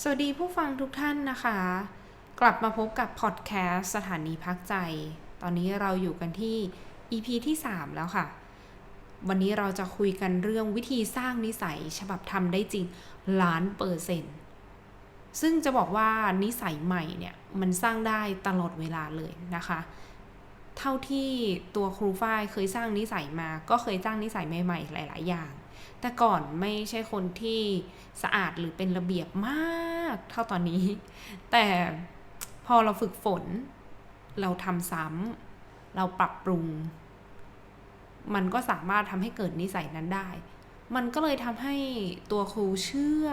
สวัสดีผู้ฟังทุกท่านนะคะ กลับมาพบกับพอดแคสสถานีพักใจ ตอนนี้เราอยู่กันที่ EP ที่ 3 แล้วค่ะ วันนี้เราจะคุยกันเรื่องวิธีสร้างนิสัยฉบับทำได้จริงล้านเปอร์เซ็นต์ซึ่งจะบอกว่านิสัยใหม่เนี่ยมันสร้างได้ตลอดเวลาเลยนะคะ เท่าที่ตัวครูฝ้ายเคยสร้างนิสัยมา ก็เคยสร้างนิสัยใหม่ๆ หลาย ๆ อย่าง แต่ก่อนไม่ใช่คนที่สะอาดหรือเป็นระเบียบมากเท่าตอนนี้ แต่พอเราฝึกฝน เราทำซ้ำเราปรับปรุง มันก็สามารถทำให้เกิดนิสัยนั้นได้ มันก็เลยทำให้ตัวครูเชื่อ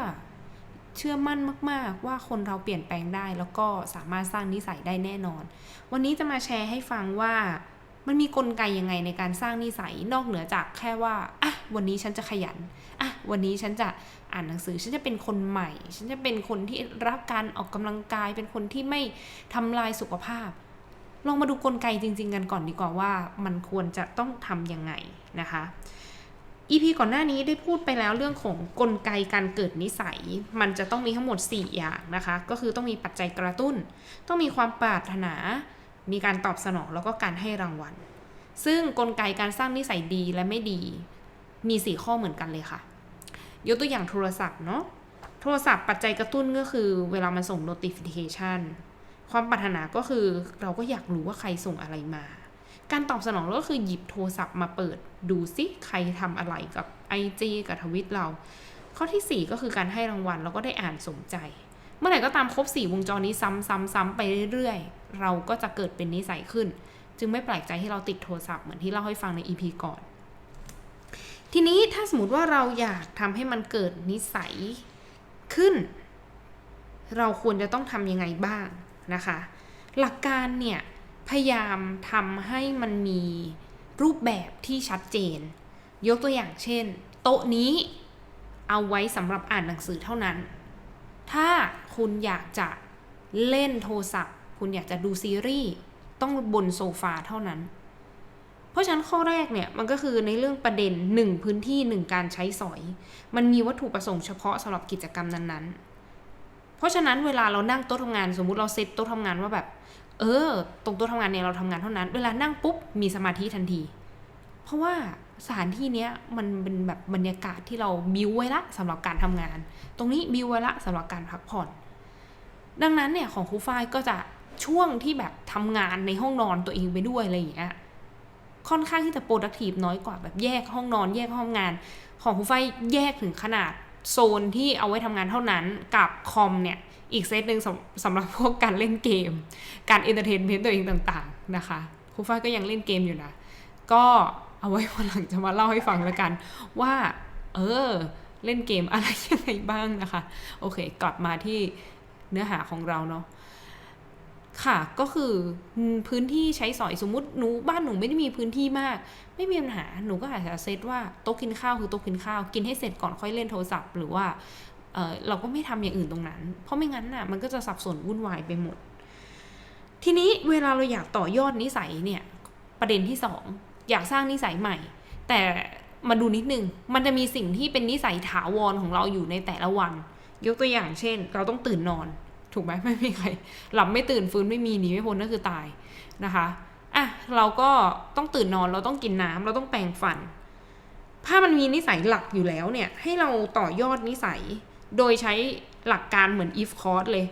เชื่อมั่นมาก ๆ ว่าคนเราเปลี่ยนแปลงได้ แล้วก็สามารถสร้างนิสัยได้แน่นอน วันนี้จะมาแชร์ให้ฟังว่า มันมีกลไกยังไงในการสร้างนิสัยนอกเหนือจากแค่ว่าอะวันนี้ฉันจะขยันอะวันนี้ฉันจะอ่านหนังสือฉันจะเป็นคนใหม่ ฉันจะเป็นคนที่รักการออกกำลังกาย เป็นคนที่ไม่ทำลายสุขภาพ ลองมาดูกลไกจริง ๆ กันก่อนดีกว่าว่ามันควรจะต้องทำยังไงนะคะ EP ก่อนหน้านี้ได้พูดไปแล้วเรื่องของกลไกการเกิดนิสัย มันจะต้องมีทั้งหมด 4 อย่างนะคะ ก็คือต้องมีปัจจัยกระตุ้น ต้องมีความปรารถนา มีการตอบสนองแล้วก็การให้รางวัล ซึ่งกลไกการสร้างนิสัยดีและไม่ดี มี 4 ข้อเหมือนกันเลยค่ะ ยกตัวอย่างโทรศัพท์เนาะ โทรศัพท์ปัจจัยกระตุ้นก็คือ เวลามันส่ง notification ความปรารถนาก็คือเราก็อยากรู้ว่าใครส่งอะไรมา การตอบสนองก็คือหยิบโทรศัพท์มาเปิดดูซิใครทำอะไรกับ IG กับทวิตเรา ข้อที่ 4 ก็คือการให้รางวัลแล้วก็ได้อ่านสมใจ เมื่อไหร่ก็ตามครบ4วงจรนี้ซ้ำๆๆไปเรื่อยๆ เราก็จะเกิดเป็นนิสัยขึ้น จึงไม่แปลกใจที่เราติดโทรศัพท์เหมือนที่เล่าให้ฟังใน EP ก่อน ทีนี้ถ้าสมมติว่าเราอยากทำให้มันเกิดนิสัยขึ้น เราควรจะต้องทำยังไงบ้างนะคะ หลักการเนี่ยพยายามทำให้มันมีรูปแบบที่ชัดเจน ยกตัวอย่างเช่น โต๊ะนี้เอาไว้สำหรับอ่านหนังสือเท่านั้น คุณอยากจะเล่นโทรศัพท์ คุณอยากจะดูซีรีส์ต้องบนโซฟาเท่านั้น เพราะฉะนั้นข้อแรกเนี่ยมันก็คือในเรื่องประเด็น 1 พื้นที่ 1 การใช้สอย มันมีวัตถุประสงค์เฉพาะสำหรับกิจกรรมนั้นๆ เพราะฉะนั้นเวลาเรานั่งโต๊ะทำงานสมมุติเราเซตโต๊ะทำงานว่าแบบ เออ ตรงโต๊ะทำงานเนี่ยเราทำงานเท่านั้น เวลานั่งปุ๊บมีสมาธิทันที เพราะว่าสถานที่เนี้ยมันเป็นแบบบรรยากาศที่เราบิวไว้ละสำหรับการทำงาน ตรงนี้บิวไว้ละสำหรับการพักผ่อน ดังนั้นเนี่ยของครูฝ้ายก็จะช่วงที่แบบทำงานในห้องนอนตัวเองไปด้วยอะไรอย่างเงี้ยค่อนข้างที่จะ productive น้อยกว่าแบบแยกห้องนอน แยกห้องงาน ของครูฝ้ายแยกถึงขนาดโซนที่เอาไว้ทำงานเท่านั้นกับคอมเนี่ยอีกเซตหนึ่งสำสำหรับพวกการเล่นเกม การเอนเตอร์เทนเมนต์ตัวเองต่างๆนะคะครูฝ้ายก็ยังเล่นเกมอยู่นะก็เอาไว้วันหลังจะมาเล่าให้ฟังแล้วกัน ว่า เออ เล่นเกมอะไรยังไงบ้างนะคะ โอเค กลับมาที่ เนื้อหาของเราเนาะค่ะก็คือพื้นที่ใช้สอยสมมติหนูบ้านหนูไม่ได้มีพื้นที่มาก ไม่มีปัญหาหนูก็อาจจะเซตว่าโต๊ะกินข้าวคือโต๊ะกินข้าว กินให้เสร็จก่อนค่อยเล่นโทรศัพท์ หรือว่าเเราก็ไม่ทำอย่างอื่นตรงนั้น เพราะไม่งั้นน่ะมันก็จะสับสนวุ่นวายไปหมด ทีนี้เวลาเราอยากต่อยอดนิสัยเนี่ยประเด็นที่สองอยากสร้างนิสัยใหม่ แต่มาดูนิดนึงมันจะมีสิ่งที่เป็นนิสัยถาวรของเราอยู่ในแต่ละวัน ยกตัวอย่างเช่น เราต้องตื่นนอน ถูกไหมไม่มีใครหลับไม่ตื่นฟื้นไม่มีหนีไม่พ้นนั่นคือตายนะคะอะเราก็ต้องตื่นนอนเราต้องกินน้ำเราต้องแปรงฟัน ถ้ามันมีนิสัยหลักอยู่แล้วเนี่ย ให้เราต่อยอดนิสัย โดยใช้หลักการเหมือน if clause เลย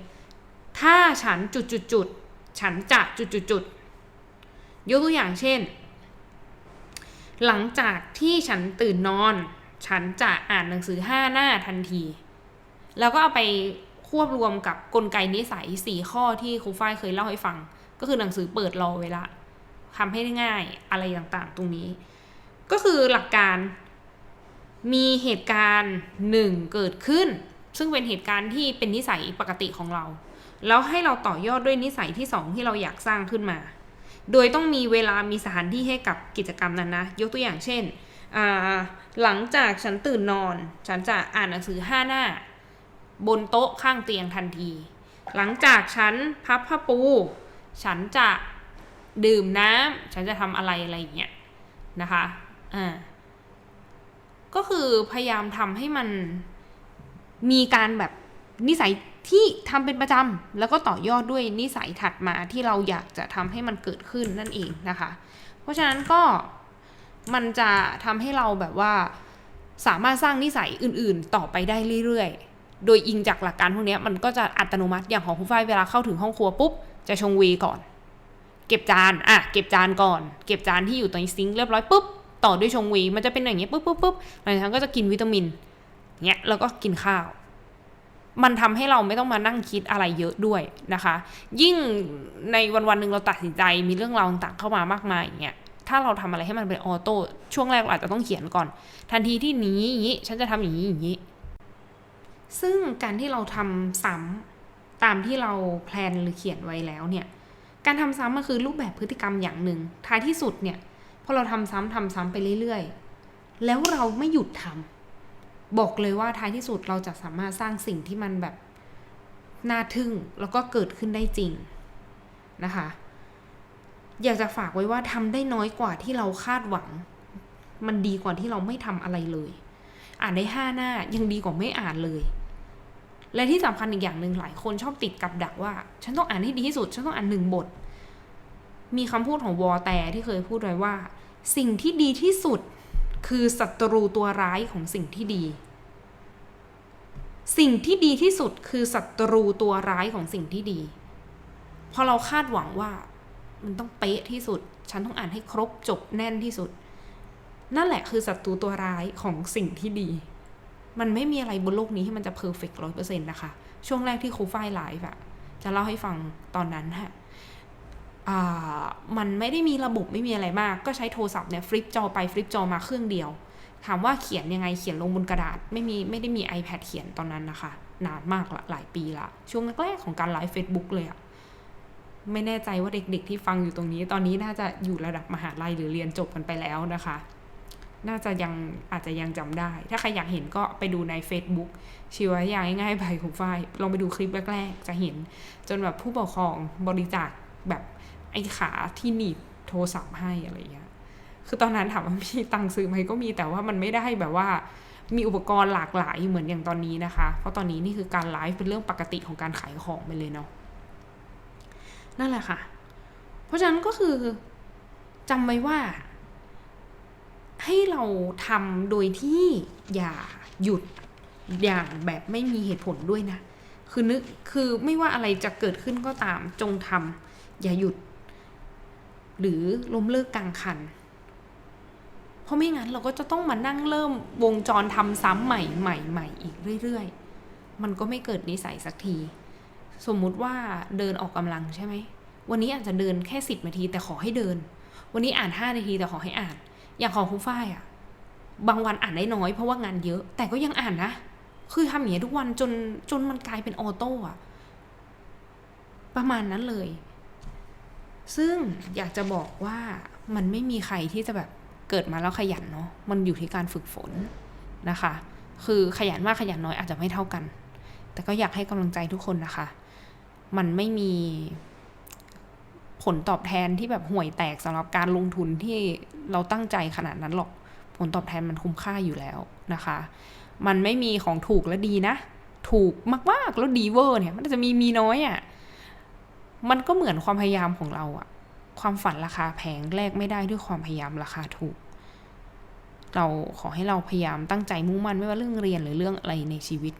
ถ้าฉันจุดจุดจุดฉันจะจุดจุดจุดยกตัวอย่างเช่น หลังจากที่ฉันตื่นนอน ฉันจะอ่านหนังสือห้าหน้าทันที แล้วก็เอาไปควบรวมกับกลไกนิสัยสี่ข้อที่ครูฝ้ายเคยเล่าให้ฟัง ก็คือหนังสือเปิดรอไว้ละทำให้ได้ง่ายอะไรต่างๆ ตรงนี้ ก็คือหลักการมีเหตุการณ์หนึ่งเกิดขึ้น ซึ่งเป็นเหตุการณ์ที่เป็นนิสัยปกติของเรา แล้วให้เราต่อยอดด้วยนิสัยที่สองที่เราอยากสร้างขึ้นมา โดยต้องมีเวลามีสถานที่ให้กับกิจกรรมนั้นนะ ยกตัวอย่างเช่น หลังจากฉันตื่นนอน ฉันจะอ่านหนังสือห้าหน้า บนโต๊ะข้างเตียงทันที หลังจากฉันพับผ้าปู ฉันจะดื่มน้ำฉันจะทำอะไรอะไรอย่างเงี้ยนะคะอ่าก็คือพยายามทำให้มันมีการแบบนิสัยที่ทำเป็นประจำแล้วก็ต่อยอดด้วยนิสัยถัดมาที่เราอยากจะทำให้มันเกิดขึ้นนั่นเองนะคะ เพราะฉะนั้นก็มันจะทำให้เราแบบว่าสามารถสร้างนิสัยอื่นๆต่อไปได้เรื่อยๆ โดยอิงจากหลักการพวกนี้มันก็จะอัตโนมัติอย่างของคุณฝ้ายเวลาเข้าถึงห้องครัวปุ๊บ จะชงวีก่อน เก็บจานอะเก็บจานก่อน เก็บจานที่อยู่ในซิงค์เรียบร้อยปุ๊บต่อด้วยชงวีมันจะเป็นอย่างเงี้ยปุ๊บปุ๊บปุ๊บหลังจากนั้นก็จะกินวิตามินเงี้ยแล้วก็กินข้าว มันทำให้เราไม่ต้องมานั่งคิดอะไรเยอะด้วยนะคะ ยิ่งในวันวันหนึ่งเราตัดสินใจมีเรื่องราวต่างๆเข้ามามากมายอย่างเงี้ยถ้าเราทำอะไรให้มันเป็นออโต้ช่วงแรกเราอาจจะต้องเขียนก่อน ทันทีที่นี้อย่างนี้ฉันจะทำอย่างนี้อย่างนี้ ซึ่งการที่เราทำซ้ำตามที่เราแพลนหรือเขียนไว้แล้วเนี่ย การทำซ้ำมันคือรูปแบบพฤติกรรมอย่างหนึ่ง ท้ายที่สุดเนี่ยพอเราทำซ้ำทำซ้ำไปเรื่อยๆ แล้วเราไม่หยุดทำบอกเลยว่าท้ายที่สุดเราจะสามารถสร้างสิ่งที่มันแบบน่าทึ่งแล้วก็เกิดขึ้นได้จริงนะคะ อยากจะฝากไว้ว่าทำได้น้อยกว่าที่เราคาดหวัง มันดีกว่าที่เราไม่ทำอะไรเลย อ่านได้ห้าหน้ายังดีกว่าไม่อ่านเลย และที่สำคัญอีกอย่างหนึ่งหลายคนชอบติดกับดักว่า ฉันต้องอ่านให้ดีที่สุด ฉันต้องอ่านหนึ่งบท มีคำพูดของวอแต่ที่เคยพูดไว้ว่า สิ่งที่ดีที่สุดคือศัตรูตัวร้ายของสิ่งที่ดี สิ่งที่ดีที่สุดคือศัตรูตัวร้ายของสิ่งที่ดี พอเราคาดหวังว่า มันต้องเป๊ะที่สุด ฉันต้องอ่านให้ครบจบแน่นที่สุด นั่นแหละคือศัตรูตัวร้ายของสิ่งที่ดี มันไม่มีอะไรบนโลกนี้ที่มันจะเพอร์เฟกต์ร้อยเปอร์เซ็นต์นะคะ ช่วงแรกที่ครูฝ้ายไลฟ์อะจะเล่าให้ฟังตอนนั้นฮะมันไม่ได้มีระบบไม่มีอะไรมาก ก็ใช้โทรศัพท์เนี่ยฟลิปจอไปฟลิปจอมาเครื่องเดียว ถามว่าเขียนยังไงเขียนลงบนกระดาษ ไม่มีไม่ได้มี iPad เขียนตอนนั้นนะคะ นานมากละหลายปีละ ช่วงแรกๆของการไลฟ์ Facebook เลยอะไม่แน่ใจว่าเด็กๆที่ฟังอยู่ตรงนี้ ตอนนี้น่าจะอยู่ระดับมหาลัยหรือเรียนจบกันไปแล้วนะคะ น่าจะยังอาจจะยังจำได้ ถ้าใครอยากเห็นก็ไปดูใน Facebook ชีวะอย่างง่ายๆไปคุณฝ้ายลองไปดูคลิปแรกๆ จะเห็น จนแบบผู้ปกครองบริจาคแบบไอ้ขาที่หนีบโทรศัพท์ให้อะไรอย่างเงี้ยคือตอนนั้นถามว่ามีตังค์ซื้อไหมก็มีแต่ว่ามันไม่ได้แบบว่ามีอุปกรณ์หลากหลายเหมือนอย่างตอนนี้นะคะ เพราะตอนนี้นี่คือการไลฟ์เป็นเรื่องปกติของการขายของไปเลยเนาะนั่นแหละค่ะ เพราะฉะนั้นก็คือจำไว้ว่า ให้เราทำโดยที่อย่าหยุดอย่างแบบไม่มีเหตุผลด้วยนะ คือนึกคือไม่ว่าอะไรจะเกิดขึ้นก็ตามจงทำอย่าหยุด หรือล้มเลิกกลางคัน เพราะไม่งั้นเราก็จะต้องมานั่งเริ่มวงจรทำซ้ำใหม่ใหม่ใหม่อีกเรื่อยๆ มันก็ไม่เกิดนิสัยสักที สมมุติว่าเดินออกกำลังใช่ไหมวันนี้อาจจะเดินแค่สิบนาทีแต่ขอให้เดิน วันนี้อ่านห้านาทีแต่ขอให้อ่าน อย่างของครูฝ้ายอะบางวันอ่านได้น้อยเพราะว่างานเยอะ แต่ก็ยังอ่านนะ คือทำอย่างนี้ทุกวันจนจนมันกลายเป็นออโต้อะประมาณนั้นเลย ซึ่งอยากจะบอกว่ามันไม่มีใครที่จะแบบเกิดมาแล้วขยันเนาะ มันอยู่ที่การฝึกฝนนะคะ คือขยันมากขยันน้อยอาจจะไม่เท่ากัน แต่ก็อยากให้กำลังใจทุกคนนะคะ มันไม่มี ผลตอบแทนที่แบบห่วยแตกสำหรับการลงทุนที่เราตั้งใจขนาดนั้นหรอก ผลตอบแทนมันคุ้มค่าอยู่แล้วนะคะ มันไม่มีของถูกและดีนะ ถูกมากๆแล้วดีเวอร์เนี่ย มันจะมีมีน้อยอะ่ะ มันก็เหมือนความพยายามของเราอะ่ะ ความฝันราคาแพงแลกไม่ได้ด้วยความพยายามราคาถูก เราขอให้เราพยายามตั้งใจมุ่งมั่นไม่ว่าเรื่องเรียนหรือเรื่องอะไรในชีวิต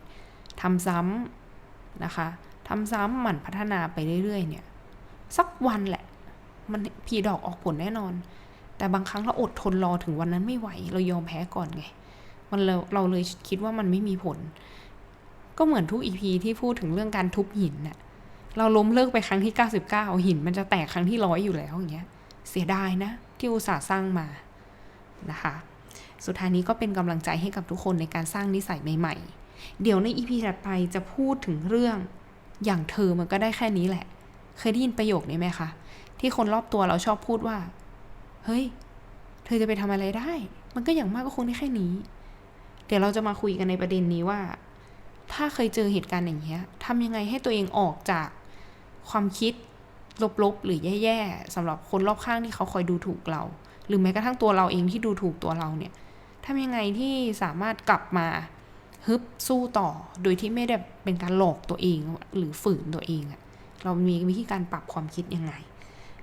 ทำซ้ำนะคะทำซ้ำหมั่นพัฒนาไปเรื่อยๆเนี่ย สักวันแหละ มันผีดอกออกผลแน่นอน แต่บางครั้งเราอดทนรอถึงวันนั้นไม่ไหว เรายอมแพ้ก่อนไง มันเราเราเลยคิดว่ามันไม่มีผล ก็เหมือนทุกอีพีที่พูดถึงเรื่องการทุบหินน่ะ เราล้มเลิกไปครั้งที่ 99 หิน มันจะแตกครั้งที่ร้อยอยู่แล้วอย่างเงี้ย เสียดายนะ ที่อุตส่าห์สร้างมานะคะ สุดท้ายนี้ก็เป็นกำลังใจให้กับทุกคนในการสร้างนิสัยใหม่ ๆ เดี๋ยวในอีพีถัดไปจะพูดถึงเรื่องอย่างเธอมันก็ได้แค่นี้แหละ เคยได้ยินประโยคนี้ไหมคะ ที่คนรอบตัวเราชอบพูดว่า เฮ้ย เธอจะไปทำอะไรได้ มันก็อย่างมากก็คงได้แค่นี้ เดี๋ยวเราจะมาคุยกันในประเด็นนี้ว่า ถ้าเคยเจอเหตุการณ์อย่างเงี้ยทำยังไงให้ตัวเองออกจากความคิดลบๆ หรือแย่ๆสำหรับคนรอบข้างที่เขาคอยดูถูกเรา หรือแม้กระทั่งตัวเราเองที่ดูถูกตัวเราเนี่ยทำยังไงที่สามารถกลับมาฮึบสู้ต่อ โดยที่ไม่ได้เป็นการหลอกตัวเองหรือฝืนตัวเองอะ เรามีวิธีการปรับความคิดยังไง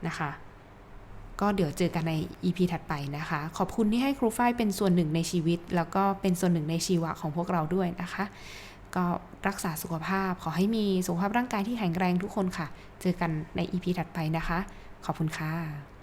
นะคะ ก็เดี๋ยวเจอกันใน EP ถัดไปนะคะ ขอบคุณที่ให้ครูฝ้ายเป็นส่วนหนึ่งในชีวิต แล้วก็เป็นส่วนหนึ่งในชีวะของพวกเราด้วยนะคะ ก็รักษาสุขภาพขอให้มีสุขภาพร่างกายที่แข็งแรงทุกคนค่ะ เจอกันใน EP ถัดไปนะคะ ขอบคุณค่ะ